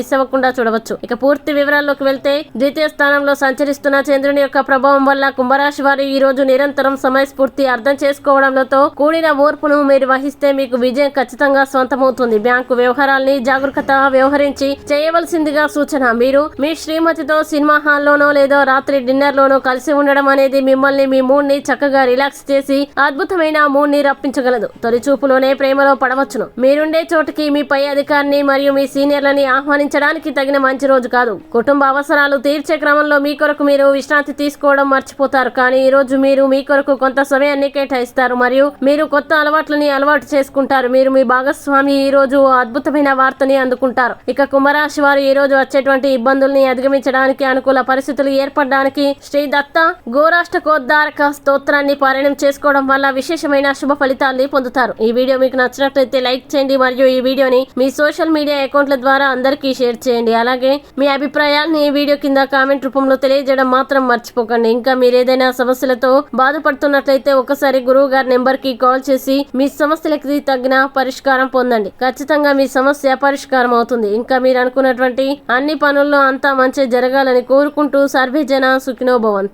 Miss అవ్వకుండా చూడవచ్చు. ఇక పూర్తి వివరాల్లోకి వెళ్తే ద్వితీయ స్థానంలో సంచరిస్తున్న చంద్రుని యొక్క ప్రభావం వల్ల కుంభరాశి వారు ఈ రోజు నిరంతరం సమయస్ఫూర్తి అర్థం చేసుకోవడంతో కూడిన ఓర్పును మీరు వహిస్తే మీకు విజయం ఖచ్చితంగా సొంతమవుతుంది బ్యాంకు వ్యవహారాల్ని జాగ్రత్త వ్యవహరించి చేయవలసిందిగా సూచన. మీరు మీ శ్రీమతితో సినిమా హాల్లోనో లేదో రాత్రి డిన్నర్ లోనో కలిసి ఉండడం అనేది మిమ్మల్ని మీ మూడ్ని చక్కగా రిలాక్స్ చేసి అద్భుతమైన మూడ్ని రప్పించగలదు. తొలి చూపులోనే ప్రేమలో పడవచ్చును. మీరుండే చోటుకి మీ పై అధికారిని మరియు మీ సీనియర్లని ఆచరించడానికి తగిన మంచి రోజు కాదు. కుటుంబ అవసరాలు తీర్చే క్రమంలో మీ కొరకు మీరు విశ్రాంతి తీసుకోవడం మర్చిపోతారు. కానీ ఈ రోజు మీరు మీ కొరకు కొంత సమయాన్ని కేటాయిస్తారు. మరియు మీరు కొత్త అలవాట్లని అలవాటు చేసుకుంటారు. మీరు మీ భాగస్వామి ఈ రోజు అద్భుతమైన వార్తని అందుకుంటారు. ఇక కుంభరాశి వారు ఈ రోజు వచ్చేటువంటి ఇబ్బందుల్ని అధిగమించడానికి అనుకూల పరిస్థితులు ఏర్పడడానికి శ్రీ దత్త గోరాష్ట్రకోద్ధారక స్తోత్రాన్ని పారాయణం చేసుకోవడం వల్ల విశేషమైన శుభ ఫలితాల్ని పొందుతారు. ఈ వీడియో మీకు నచ్చినట్లయితే లైక్ చేయండి. మరియు ఈ వీడియోని మీ సోషల్ మీడియా అకౌంట్ల ద్వారా అందరికీ షేర్ చేయండి. అలాగే మీ అభిప్రాయాల్ని వీడియో కింద కామెంట్ రూపంలో తెలియజేయడం మాత్రం మర్చిపోకండి. ఇంకా మీరు ఏదైనా సమస్యలతో బాధపడుతున్నట్లయితే ఒకసారి గురువు గారి నెంబర్కి కాల్ చేసి మీ సమస్యలకి తగిన పరిష్కారం పొందండి. ఖచ్చితంగా మీ సమస్య పరిష్కారం అవుతుంది. ఇంకా మీరు అనుకున్నటువంటి అన్ని పనుల్లో అంతా మంచి జరగాలని కోరుకుంటూ సర్వే జన సుఖినోభవంతు